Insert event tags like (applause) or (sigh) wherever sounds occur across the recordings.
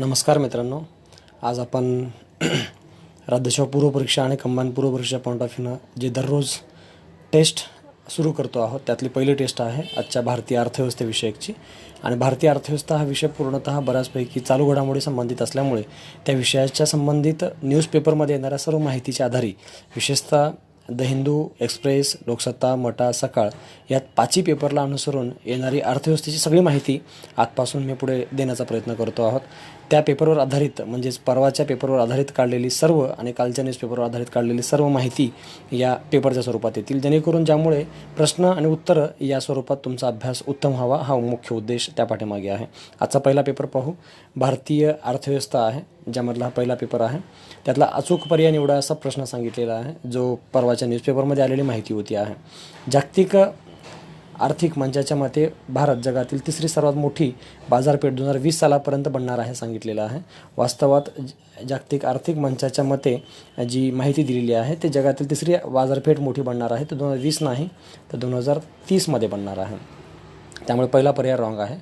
नमस्कार मित्रांनो. आज आपण (clears throat) राज्यसेवा पूर्वपरीक्षा आणि कंबाईन पूर्वपरीक्षा पॉईंट ऑफ व्ह्यूनं जे दररोज टेस्ट सुरू करतो आहोत त्यातली पहिली टेस्ट आहे आजच्या भारतीय अर्थव्यवस्थेविषयकची आणि भारतीय अर्थव्यवस्था हा विषय पूर्णतः बऱ्याचपैकी चालू घडामोडी संबंधित असल्यामुळे त्या विषयाच्या संबंधित न्यूजपेपरमध्ये येणाऱ्या सर्व माहितीच्या आधारे विशेषतः the Hindu Express Loksatta Mata Sakal यात पाचही पेपरला अनुसरून येणारी अर्थव्यवस्थेची सगळी माहिती आजपासून मी पुढे देण्याचा प्रयत्न करतो आहोत. त्या पेपरवर आधारित म्हणजेच परवाच्या पेपरवर आधारित काढलेली सर्व आणि कालच्या न्यूजपेपरवर आधारित काढलेली सर्व माहिती या पेपरच्या स्वरूपात येतील. जेणेकरून ज्यामुळे प्रश्न आणि उत्तरं या स्वरूपात तुमचा अभ्यास उत्तम व्हावा हा मुख्य उद्देश त्या पाठीमागे आहे. आजचा पहिला पेपर पाहू. भारतीय अर्थव्यवस्था आहे ज्यामधला हा पहिला पेपर आहे. त्यातला अचूक पर्याय निवडा असा प्रश्न सांगितलेला आहे जो परवाच्या न्यूजपेपरमध्ये आलेली माहिती होती आहे. जागतिक आर्थिक मंचाच्या मते भारत जगातील तिसरी सर्वात मोठी बाजारपेठ दोन हजार वीस सालापर्यंत बनणार आहे सांगितलेलं आहे. वास्तवात जागतिक आर्थिक मंचाच्या मते जी माहिती दिलेली आहे ते जगातील तिसरी बाजारपेठ मोठी बनणार आहे तर दोन हजार वीस नाही तर दोन हजार तीसमध्ये बनणार आहे. त्यामुळे पहिला पर्याय रॉंग आहे.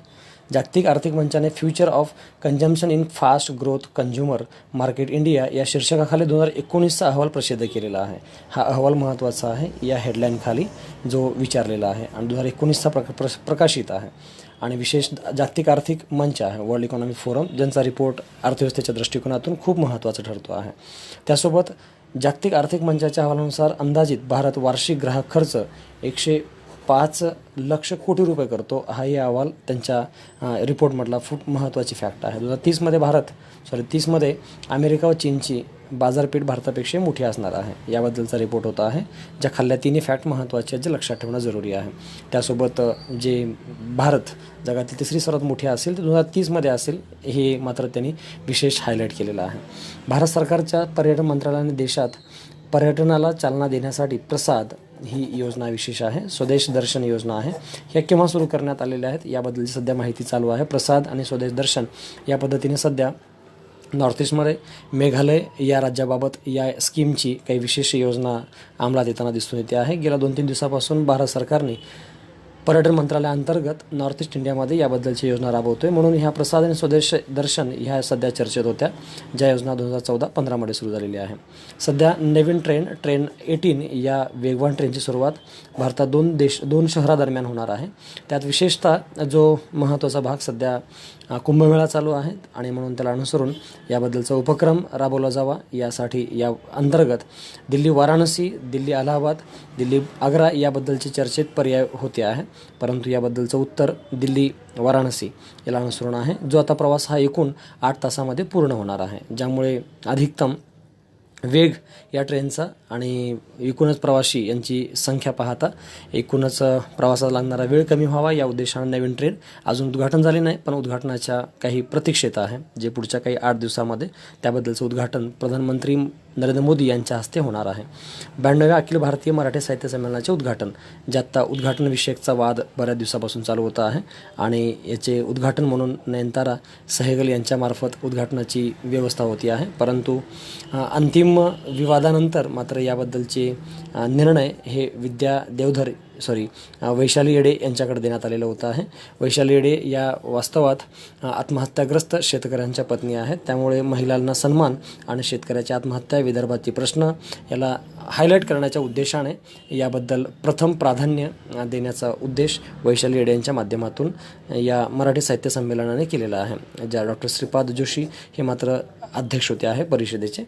जागतिक आर्थिक मंचाने future of consumption in fast growth consumer market India या शीर्षकाखाली दोन हजार एकोणीसचा अहवाल प्रसिद्ध केलेला आहे. हा अहवाल महत्त्वाचा आहे. या हेडलाईनखाली जो विचारलेला आहे आणि दोन हजार एकोणीसचा प्रका प्र प्रकाशित आहे. आणि विशेष जागतिक आर्थिक मंच आहे वर्ल्ड इकॉनॉमिक फोरम ज्यांचा रिपोर्ट अर्थव्यवस्थेच्या दृष्टिकोनातून खूप महत्त्वाचा ठरतो आहे. त्यासोबत जागतिक आर्थिक मंचाच्या अहवालानुसार अंदाजित भारत वार्षिक ग्राहक खर्च एकशे पाच लक्ष कोटी रुपये करतो हाही अहवाल त्यांच्या रिपोर्टमधला खूप महत्त्वाची फॅक्ट आहे. दोन हजार तीसमध्ये भारत सॉरी तीसमध्ये अमेरिका व चीनची बाजारपेठ भारतापेक्षा मोठी असणार आहे. याबद्दलचा रिपोर्ट होता आहे ज्या खाल्ल्या तिन्ही फॅक्ट महत्त्वाचे आहेत जे लक्षात ठेवणं जरुरी आहे. त्यासोबत जे भारत जगातील तिसरी सर्वात मोठी असेल ते दोन हजार तीसमध्ये असेल हे मात्र त्यांनी विशेष हायलाईट केलेलं आहे. भारत सरकारच्या पर्यटन मंत्रालयाने देशात पर्यटनाला चालना देण्यासाठी प्रसाद ही योजना विशेष आहे. स्वदेश दर्शन योजना आहे. ह्या केव्हा सुरू करण्यात आलेल्या आहेत याबद्दलची सध्या माहिती चालू आहे. प्रसाद आणि स्वदेश दर्शन या पद्धतीने सध्या नॉर्थ ईस्टमध्ये मेघालय या राज्याबाबत या स्कीमची काही विशेष योजना अंमलात येताना दिसून येते आहे. गेल्या दोन तीन दिवसापासून भारत सरकारने पर्यटन मंत्रालयाअंतर्गत नॉर्थ ईस्ट इंडियामध्ये याबद्दलची योजना राबवतोय. म्हणून ह्या प्रसाद आणि स्वदेश दर्शन ह्या सध्या चर्चेत होत्या. ज्या योजना दोन हजार चौदा पंधरामध्ये सुरू झालेली आहे. सध्या नवीन ट्रेन ट्रेन एटीन या वेगवान ट्रेनची सुरुवात भारतात दोन देश दोन शहरादरम्यान होणार आहे. त्यात विशेषतः जो महत्त्वाचा भाग सध्या कुंभमेळा चालू आहेत आणि म्हणून त्याला अनुसरून याबद्दलचा उपक्रम राबवला जावा यासाठी या अंतर्गत दिल्ली वाराणसी दिल्ली अलाहाबाद दिल्ली आग्रा याबद्दलचे चर्चेत पर्याय होते आहे. परंतु याबद्दलचं उत्तर दिल्ली वाराणसी याला अनुसरून आहे. जो आता प्रवास हा एकूण आठ तासामध्ये पूर्ण होणार आहे. ज्यामुळे अधिकतम वेग या ट्रेनचा आणि एकूणच प्रवासी यांची संख्या पाहता एकूणच प्रवासाला लागणारा वेळ कमी व्हावा या उद्देशानं नवीन ट्रेन अजून उद्घाटन झाले नाही पण उद्घाटनाच्या काही प्रतीक्षेत आहे जे पुढच्या काही आठ दिवसामध्ये त्याबद्दलचं उद्घाटन प्रधानमंत्री नरेंद्र मोदी यांच्या हस्ते होणार आहे. ब्याण्णव्या अखिल भारतीय मराठी साहित्य संमेलनाचे उद्घाटन ज्यात उद्घाटनविषयकचा उद्घाटन विषयकचा वाद बऱ्याच दिवसापासून चालू होता आहे आणि याचे उद्घाटन म्हणून नयनतारा सहगल यांच्यामार्फत उद्घाटनाची व्यवस्था होती आहे. परंतु अंतिम विवादानंतर मात्र याबद्दलचे निर्णय हे विद्या देवधर सॉरी वैशाली येडे यांच्याकडे देण्यात आलेलं होतं आहे. वैशाली येडे या वास्तवात आत्महत्याग्रस्त शेतकऱ्यांच्या पत्नी आहेत. त्यामुळे महिलांना सन्मान आणि शेतकऱ्याच्या आत्महत्या विदर्भातील प्रश्न याला हायलाईट करण्याच्या उद्देशाने याबद्दल प्रथम प्राधान्य देण्याचा उद्देश वैशाली येडे यांच्या माध्यमातून या मराठी साहित्य संमेलनाने केलेला आहे. ज्या डॉक्टर श्रीपाद जोशी हे मात्र अध्यक्ष होते आहे परिषदेचे.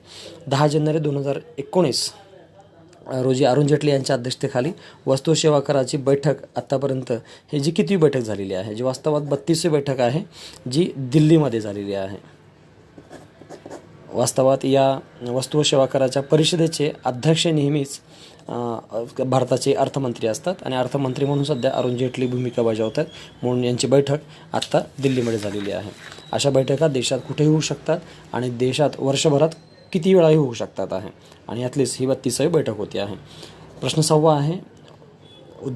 दहा जानेवारी दोन हजार एकोणीस रोजी अरुण जेटली यांच्या अध्यक्षतेखाली वस्तू सेवा कराची बैठक आत्तापर्यंत हे जी किती बैठक झालेली आहे जी वास्तवात बत्तीसवी बैठक आहे जी दिल्लीमध्ये झालेली आहे. वास्तवात या वस्तू व सेवा कराच्या परिषदेचे अध्यक्ष नेहमीच भारताचे अर्थमंत्री असतात आणि अर्थमंत्री म्हणून सध्या अरुण जेटली भूमिका बजावतात म्हणून यांची बैठक आत्ता दिल्लीमध्ये झालेली आहे. अशा बैठका देशात कुठेही होऊ शकतात आणि देशात वर्षभरात किती वेळाही होऊ शकतात आहे. आणि यातलीच ही बत्तीसावी बैठक होती आहे. प्रश्न सहावा आहे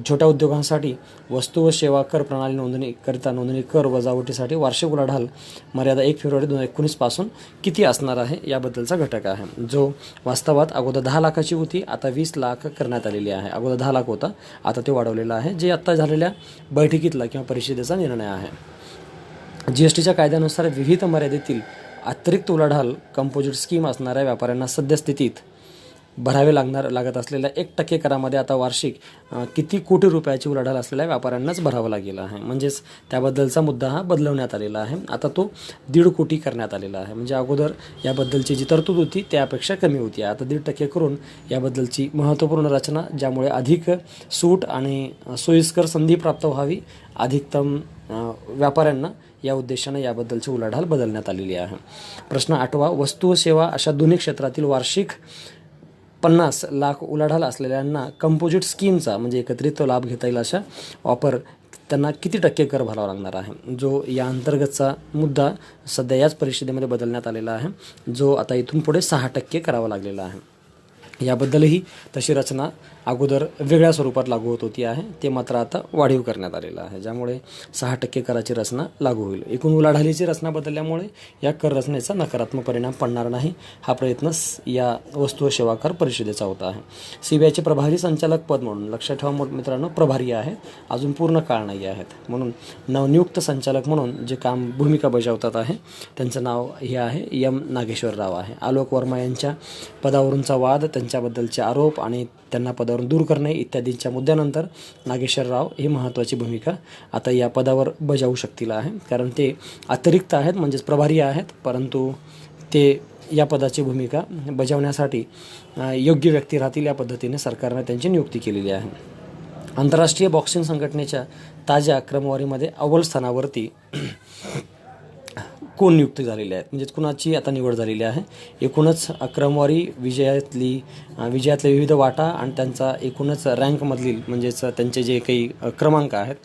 छोट्या उद्योगांसाठी वस्तू व सेवा कर प्रणाली नोंदणी करिता नोंदणी कर वजावटीसाठी वार्षिक उलाढाल मर्यादा एक फेब्रुवारी दोन हजार एकोणीसपासून किती असणार आहे याबद्दलचा घटक आहे. जो वास्तवात अगोदर दहा लाखाची होती आता वीस लाख करण्यात आलेली आहे. अगोदर दहा लाख होता आता ते वाढवलेलं आहे. जे आत्ता झालेल्या बैठकीतला किंवा परिषदेचा निर्णय आहे. जी एस टीच्या कायद्यानुसार विविध मर्यादेतील अतिरिक्त उलाढाल कंपोजिट स्कीम असणाऱ्या व्यापाऱ्यांना सद्यस्थितीत भरावे लागणार लागत असलेल्या एक टक्के करामध्ये आता वार्षिक किती कोटी रुपयाची उलाढाल असलेल्या व्यापाऱ्यांनाच भरावं लागेल आहे. म्हणजेच त्याबद्दलचा मुद्दा हा बदलवण्यात आलेला आहे. आता तो दीड कोटी करण्यात आलेला आहे. म्हणजे अगोदर याबद्दलची जी तरतूद होती त्यापेक्षा कमी होती. आता दीड टक्के करून याबद्दलची महत्त्वपूर्ण रचना ज्यामुळे अधिक सूट आणि सोयीस्कर संधी प्राप्त व्हावी अधिकतम व्यापाऱ्यांना या उद्देशाने याबद्दलची उलाढाल बदलण्यात आलेली आहे. प्रश्न आठवा वस्तू व सेवा अशा दोन्ही क्षेत्रातील वार्षिक पन्नास लाख उलाढाल असलेल्यांना कंपोजिट स्कीमचा म्हणजे एकत्रित लाभ घेता येईल अशा वापर त्यांना किती टक्के कर भरावा लागणार आहे? जो या अंतर्गतचा मुद्दा सध्या याच परिषदेमध्ये बदलण्यात आलेला आहे. जो आता इथून पुढे सहा टक्के करावा लागलेला आहे. याबद्दलही तशी रचना अगोदर वेगळ्या स्वरूपात लागू होत होती आहे. ते मात्र आता वाढीव करण्यात आलेलं आहे. ज्यामुळे सहा टक्के कराची रचना लागू होईल. एकूण उलाढालीची रचना बदलल्यामुळे या कर रचनेचा नकारात्मक परिणाम पडणार नाही. हा प्रयत्न या वस्तू व सेवा कर परिषदेचा होता आहे. सी बी आयचे प्रभारी संचालक पद म्हणून लक्षात ठेवा मित्रांनो प्रभारी आहेत. अजून पूर्ण काळ नाही आहेत. म्हणून नवनियुक्त संचालक म्हणून जे काम भूमिका बजावतात आहे त्यांचं नाव हे आहे यम नागेश्वर राव आहे. आलोक वर्मा यांच्या पदावरूनचा वाद त्यांच्याबद्दलचे आरोप आणि त्यांना पदावरून दूर करणे इत्यादींच्या मुद्द्यानंतर नागेश्वर राव ही महत्त्वाची भूमिका आता या पदावर बजावू शकतील आहे. कारण ते अतिरिक्त आहेत म्हणजेच प्रभारी आहेत परंतु ते या पदाची भूमिका बजावण्यासाठी योग्य व्यक्ती राहतील या पद्धतीने सरकारने त्यांची नियुक्ती केलेली आहे. आंतरराष्ट्रीय बॉक्सिंग संघटनेच्या ताज्या क्रमवारीमध्ये अव्वल स्थानावरती कोण नियुक्त झालेले आहेत? म्हणजेच कुणाची आता निवड झालेली आहे? एकूणच क्रमवारी विजयातली विजयातल्या विजयातले विविध वाटा आणि त्यांचा एकूणच रँकमधील म्हणजेच त्यांचे जे काही क्रमांक आहेत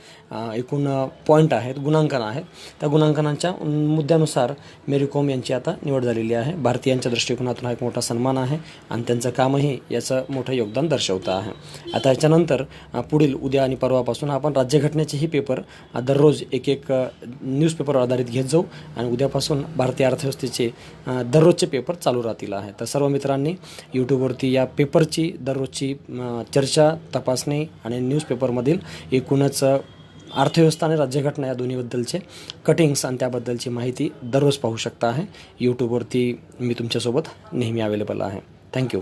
एकूण पॉईंट आहेत गुणांकन आहेत. त्या गुणांकनांच्या मुद्द्यानुसार मेरी कोम यांची आता निवड झालेली आहे. भारतीयांच्या दृष्टिकोनातून हा एक मोठा सन्मान आहे आणि त्यांचं कामही याचं मोठं योगदान दर्शवतं आहे. आता याच्यानंतर पुढील उद्या आणि परवापासून आपण राज्यघटनेचेही पेपर दररोज एक एक न्यूजपेपर आधारित घेत जाऊ आणि उद्यापासून भारतीय अर्थव्यवस्थेचे दररोजचे पेपर चालू राहतील आहे. तर सर्व मित्रांनी यूट्यूबवरती या पेपरची दररोजची चर्चा तपासणी आणि न्यूजपेपरमधील एकूणच अर्थव्यवस्था आणि राज्यघटना या दोन्हीबद्दलचे कटिंग्स आणि त्याबद्दलची माहिती दररोज पाहू शकता आहे. यूट्यूबवरती मी तुमच्यासोबत नेहमी अवेलेबल आहे. थँक्यू